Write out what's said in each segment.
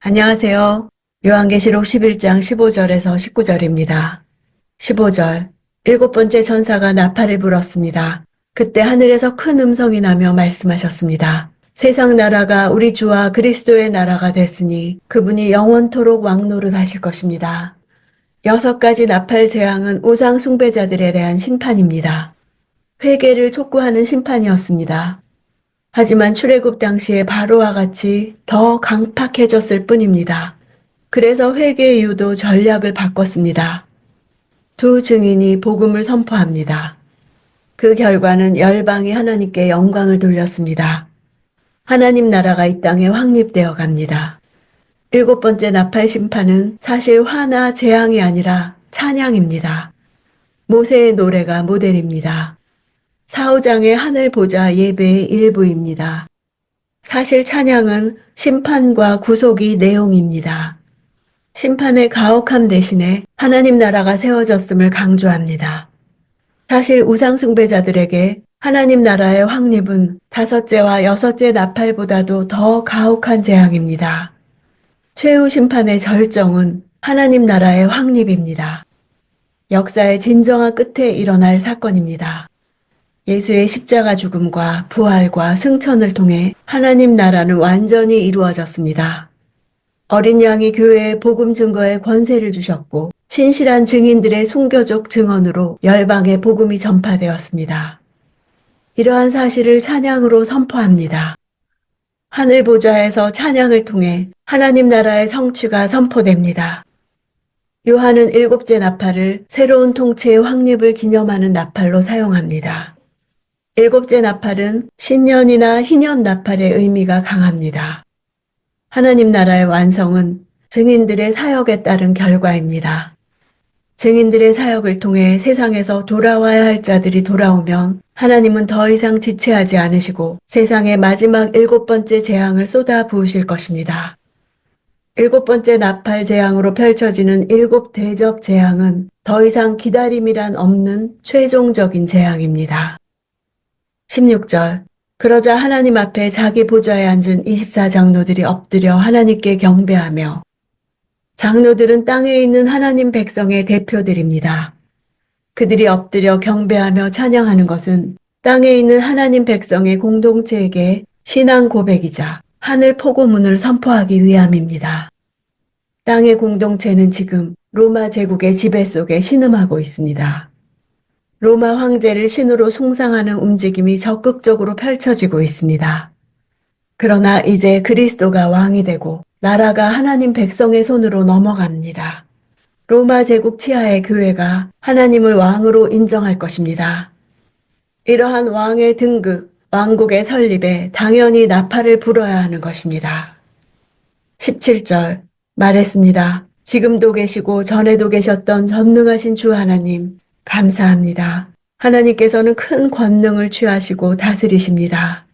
안녕하세요. 요한계시록 11장 15절에서 19절입니다. 15절. 일곱 번째 천사가 나팔을 불었습니다. 그때 하늘에서 큰 음성이 나며 말씀하셨습니다. 세상 나라가 우리 주와 그리스도의 나라가 됐으니 그분이 영원토록 왕노릇 하실 것입니다. 여섯 가지 나팔 재앙은 우상 숭배자들에 대한 심판입니다. 회개를 촉구하는 심판이었습니다. 하지만 출애굽 당시에 바로와 같이 더 강팍해졌을 뿐입니다. 그래서 회개 이유도 전략을 바꿨습니다. 두 증인이 복음을 선포합니다. 그 결과는 열방이 하나님께 영광을 돌렸습니다. 하나님 나라가 이 땅에 확립되어 갑니다. 일곱 번째 나팔 심판은 사실 화나 재앙이 아니라 찬양입니다. 모세의 노래가 모델입니다. 사후장의 하늘 보자 예배의 일부입니다. 사실 찬양은 심판과 구속이 내용입니다. 심판의 가혹함 대신에 하나님 나라가 세워졌음을 강조합니다. 사실 우상숭배자들에게 하나님 나라의 확립은 다섯째와 여섯째 나팔보다도 더 가혹한 재앙입니다. 최후 심판의 절정은 하나님 나라의 확립입니다. 역사의 진정한 끝에 일어날 사건입니다. 예수의 십자가 죽음과 부활과 승천을 통해 하나님 나라는 완전히 이루어졌습니다. 어린 양이 교회에 복음 증거의 권세를 주셨고 신실한 증인들의 순교적 증언으로 열방에 복음이 전파되었습니다. 이러한 사실을 찬양으로 선포합니다. 하늘 보좌에서 찬양을 통해 하나님 나라의 성취가 선포됩니다. 요한은 일곱째 나팔을 새로운 통치의 확립을 기념하는 나팔로 사용합니다. 일곱째 나팔은 신년이나 희년 나팔의 의미가 강합니다. 하나님 나라의 완성은 증인들의 사역에 따른 결과입니다. 증인들의 사역을 통해 세상에서 돌아와야 할 자들이 돌아오면 하나님은 더 이상 지체하지 않으시고 세상의 마지막 일곱 번째 재앙을 쏟아 부으실 것입니다. 일곱 번째 나팔 재앙으로 펼쳐지는 일곱 대접 재앙은 더 이상 기다림이란 없는 최종적인 재앙입니다. 16절. 그러자 하나님 앞에 자기 보좌에 앉은 24장로들이 엎드려 하나님께 경배하며 장로들은 땅에 있는 하나님 백성의 대표들입니다. 그들이 엎드려 경배하며 찬양하는 것은 땅에 있는 하나님 백성의 공동체에게 신앙 고백이자 하늘 포고문을 선포하기 위함입니다. 땅의 공동체는 지금 로마 제국의 지배 속에 신음하고 있습니다. 로마 황제를 신으로 숭상하는 움직임이 적극적으로 펼쳐지고 있습니다. 그러나 이제 그리스도가 왕이 되고 나라가 하나님 백성의 손으로 넘어갑니다. 로마 제국 치하의 교회가 하나님을 왕으로 인정할 것입니다. 이러한 왕의 등극, 왕국의 설립에 당연히 나팔을 불어야 하는 것입니다. 17절 말했습니다. 지금도 계시고 전에도 계셨던 전능하신 주 하나님, 감사합니다. 하나님께서는 큰 권능을 취하시고 다스리십니다.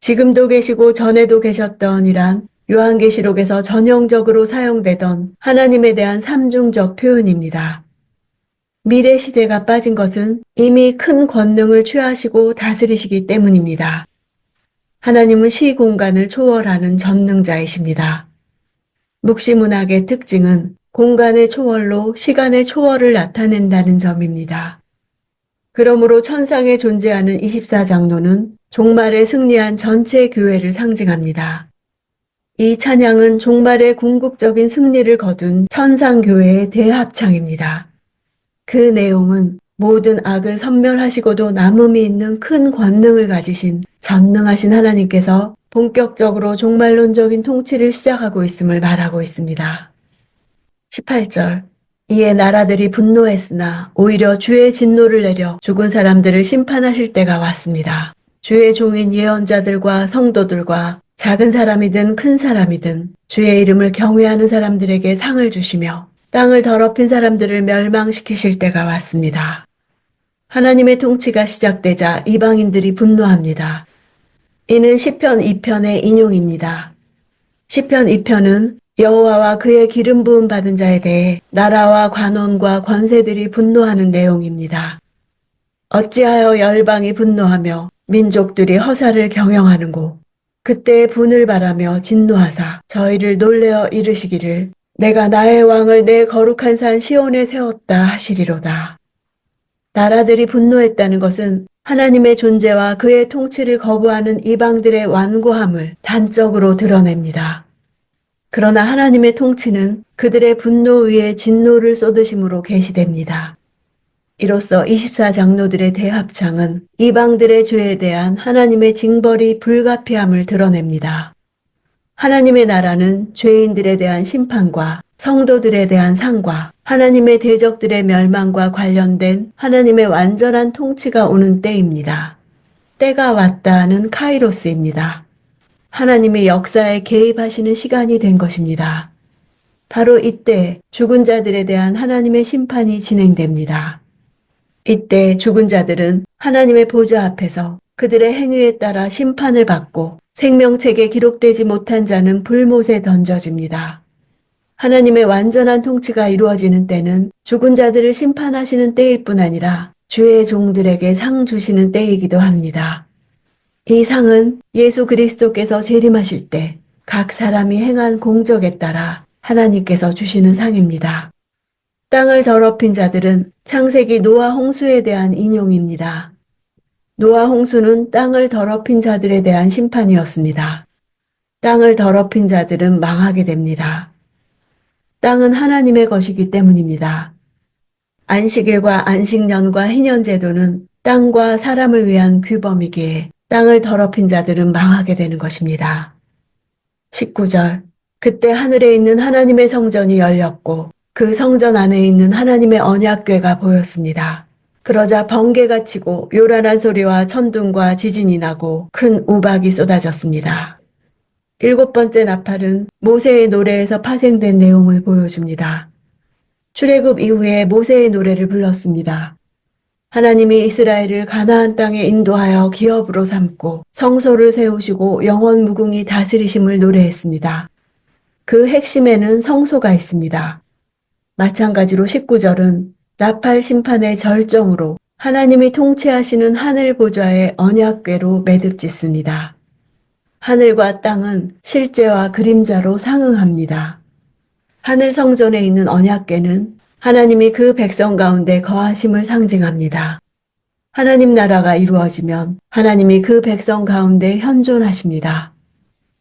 지금도 계시고 전에도 계셨던 이란 요한계시록에서 전형적으로 사용되던 하나님에 대한 삼중적 표현입니다. 미래 시제가 빠진 것은 이미 큰 권능을 취하시고 다스리시기 때문입니다. 하나님은 시 공간을 초월하는 전능자이십니다. 묵시문학의 특징은 공간의 초월로 시간의 초월을 나타낸다는 점입니다. 그러므로 천상에 존재하는 24장로는 종말에 승리한 전체 교회를 상징합니다. 이 찬양은 종말의 궁극적인 승리를 거둔 천상교회의 대합창입니다. 그 내용은 모든 악을 선멸하시고도 남음이 있는 큰 권능을 가지신 전능하신 하나님께서 본격적으로 종말론적인 통치를 시작하고 있음을 말하고 있습니다. 18절 이에 나라들이 분노했으나 오히려 주의 진노를 내려 죽은 사람들을 심판하실 때가 왔습니다. 주의 종인 예언자들과 성도들과 작은 사람이든 큰 사람이든 주의 이름을 경외하는 사람들에게 상을 주시며 땅을 더럽힌 사람들을 멸망시키실 때가 왔습니다. 하나님의 통치가 시작되자 이방인들이 분노합니다. 이는 시편 2편의 인용입니다. 시편 2편은 여호와와 그의 기름 부음 받은 자에 대해 나라와 관원과 권세들이 분노하는 내용입니다. 어찌하여 열방이 분노하며 민족들이 허사를 경영하는고 그때 분을 바라며 진노하사 저희를 놀래어 이르시기를 내가 나의 왕을 내 거룩한 산 시온에 세웠다 하시리로다. 나라들이 분노했다는 것은 하나님의 존재와 그의 통치를 거부하는 이방들의 완고함을 단적으로 드러냅니다. 그러나 하나님의 통치는 그들의 분노 위에 진노를 쏟으심으로 계시됩니다. 이로써 24장로들의 대합창은 이방들의 죄에 대한 하나님의 징벌이 불가피함을 드러냅니다. 하나님의 나라는 죄인들에 대한 심판과 성도들에 대한 상과 하나님의 대적들의 멸망과 관련된 하나님의 완전한 통치가 오는 때입니다. 때가 왔다는 카이로스입니다. 하나님의 역사에 개입하시는 시간이 된 것입니다. 바로 이때 죽은 자들에 대한 하나님의 심판이 진행됩니다. 이때 죽은 자들은 하나님의 보좌 앞에서 그들의 행위에 따라 심판을 받고 생명책에 기록되지 못한 자는 불못에 던져집니다. 하나님의 완전한 통치가 이루어지는 때는 죽은 자들을 심판하시는 때일 뿐 아니라 주의 종들에게 상 주시는 때이기도 합니다. 이 상은 예수 그리스도께서 재림하실 때 각 사람이 행한 공적에 따라 하나님께서 주시는 상입니다. 땅을 더럽힌 자들은 창세기 노아 홍수에 대한 인용입니다. 노아 홍수는 땅을 더럽힌 자들에 대한 심판이었습니다. 땅을 더럽힌 자들은 망하게 됩니다. 땅은 하나님의 것이기 때문입니다. 안식일과 안식년과 희년제도는 땅과 사람을 위한 규범이기에 땅을 더럽힌 자들은 망하게 되는 것입니다. 19절. 그때 하늘에 있는 하나님의 성전이 열렸고 그 성전 안에 있는 하나님의 언약궤가 보였습니다. 그러자 번개가 치고 요란한 소리와 천둥과 지진이 나고 큰 우박이 쏟아졌습니다. 일곱 번째 나팔은 모세의 노래에서 파생된 내용을 보여줍니다. 출애굽 이후에 모세의 노래를 불렀습니다. 하나님이 이스라엘을 가나안 땅에 인도하여 기업으로 삼고 성소를 세우시고 영원 무궁히 다스리심을 노래했습니다. 그 핵심에는 성소가 있습니다. 마찬가지로 19절은 나팔 심판의 절정으로 하나님이 통치하시는 하늘 보좌의 언약궤로 매듭 짓습니다. 하늘과 땅은 실제와 그림자로 상응합니다. 하늘 성전에 있는 언약궤는 하나님이 그 백성 가운데 거하심을 상징합니다. 하나님 나라가 이루어지면 하나님이 그 백성 가운데 현존하십니다.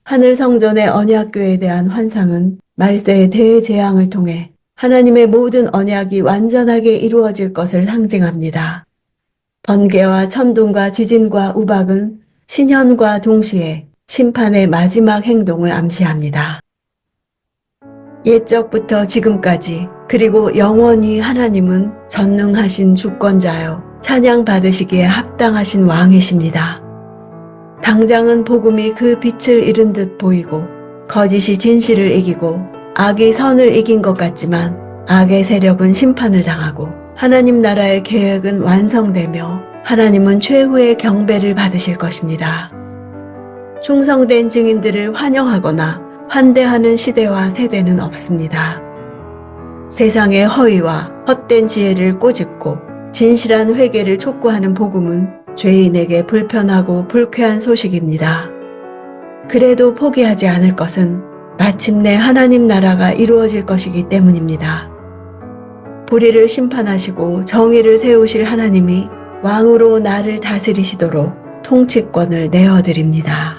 하늘 성전의 언약궤에 대한 환상은 말세의 대재앙을 통해 하나님의 모든 언약이 완전하게 이루어질 것을 상징합니다. 번개와 천둥과 지진과 우박은 신현과 동시에 심판의 마지막 행동을 암시합니다. 옛적부터 지금까지 그리고 영원히 하나님은 전능하신 주권자요 찬양 받으시기에 합당하신 왕이십니다. 당장은 복음이 그 빛을 잃은 듯 보이고 거짓이 진실을 이기고 악이 선을 이긴 것 같지만 악의 세력은 심판을 당하고 하나님 나라의 계획은 완성되며 하나님은 최후의 경배를 받으실 것입니다. 충성된 증인들을 환영하거나 환대하는 시대와 세대는 없습니다. 세상의 허위와 헛된 지혜를 꼬집고 진실한 회개를 촉구하는 복음은 죄인에게 불편하고 불쾌한 소식입니다. 그래도 포기하지 않을 것은 마침내 하나님 나라가 이루어질 것이기 때문입니다. 불의를 심판하시고 정의를 세우실 하나님이 왕으로 나를 다스리시도록 통치권을 내어드립니다.